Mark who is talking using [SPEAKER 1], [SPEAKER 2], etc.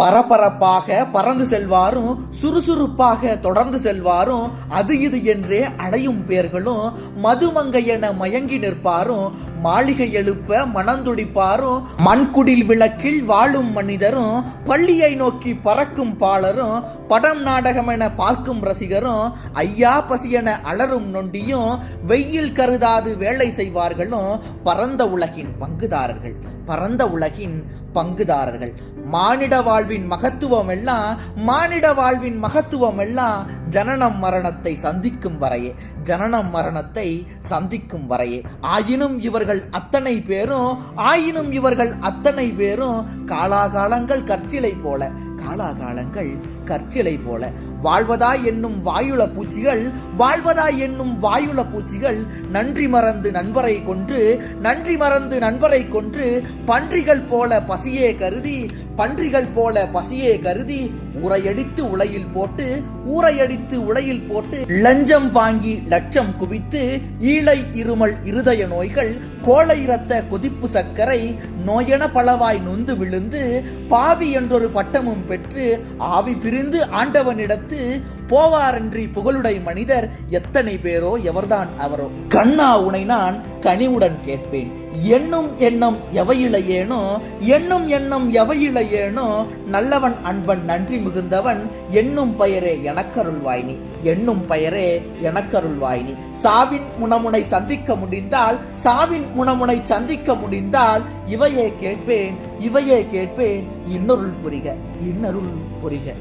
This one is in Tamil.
[SPEAKER 1] பரபரப்பாக பறந்து செல்வாரும் சுறுசுறுப்பாக தொடர்ந்து செல்வாரும் அது இது என்றே அடையும் பேர்களும் மதுமங்கை என மயங்கி நிற்பாரும் மாளிகை எழுப்ப மணந்துடிப்பாரும் மண்குடில் விளக்கில் வாழும் மனிதரும் பள்ளியை நோக்கி பறக்கும் பாலரும் படம் நாடகம் என பார்க்கும் ரசிகரும் ஐயா பசி என அலரும் நொண்டியும் வெயில் கருதாது வேலை செய்வார்களும் பரந்த உலகின் பங்குதாரர்கள். பரந்த உலகின் பங்குதாரர்கள். மானிட வாழ்வின் மகத்துவம் எல்லாம் மானிட வாழ்வின் மகத்துவம் எல்லாம் ஜனனம் மரணத்தை சந்திக்கும் வரையே ஜனனம் மரணத்தை சந்திக்கும் வரையே. ஆயினும் இவர்கள் அத்தனை பேரும் ஆயினும் இவர்கள் அத்தனை பேரும் காலாகாலங்கள் கற்சிலை போல காலாகாலங்கள் கற்சிலை போல. வாழ்வதா என்னும் வாயுள பூச்சிகள் வாழ்வதா என்னும் வாயுள பூச்சிகள் நன்றி மறந்து நண்பரை கொன்று நன்றி மறந்து நண்பரை கொன்று பன்றிகள் போல பசியே கருதி பன்றிகள் போல பசியே கருதி உரையடித்து உலையில் போட்டு ஊரையடித்து உலையில் போட்டு லஞ்சம் வாங்கி லட்சம் குவித்து ஈழை இருமல் இருதய நோய்கள் கோழை இரத்த கொதிப்பு சர்க்கரை நோயென பலவாய் நொந்து விழுந்து பாவி என்றொரு பட்டமும் பெற்று ஆவி பிரிந்து ஆண்டவனிடத்து போவாரன்றி புகழுடை மனிதர் எத்தனை பேரோ எவர்தான் அவரோ? கண்ணா உனை நான் கனிவுடன் கேட்பேன். எண்ணும் எண்ணம் எவையிலையேனோ? எண்ணும் எண்ணம் எவையிலையேனோ? நல்லவன் அன்பன் நன்றி மிகுந்தவன் எண்ணும் பெயரே எனக்கருள்வாயினி எண்ணும் பெயரே எனக்கருள்வாயினி சாவின் முனமுனை சந்திக்க முடிந்தால் சாவின் முனமுனை சந்திக்க முடிந்தால் இவையே கேட்பேன் இவையே கேட்பேன் இன்னொருள் புரிக இன்னருள் புரிக.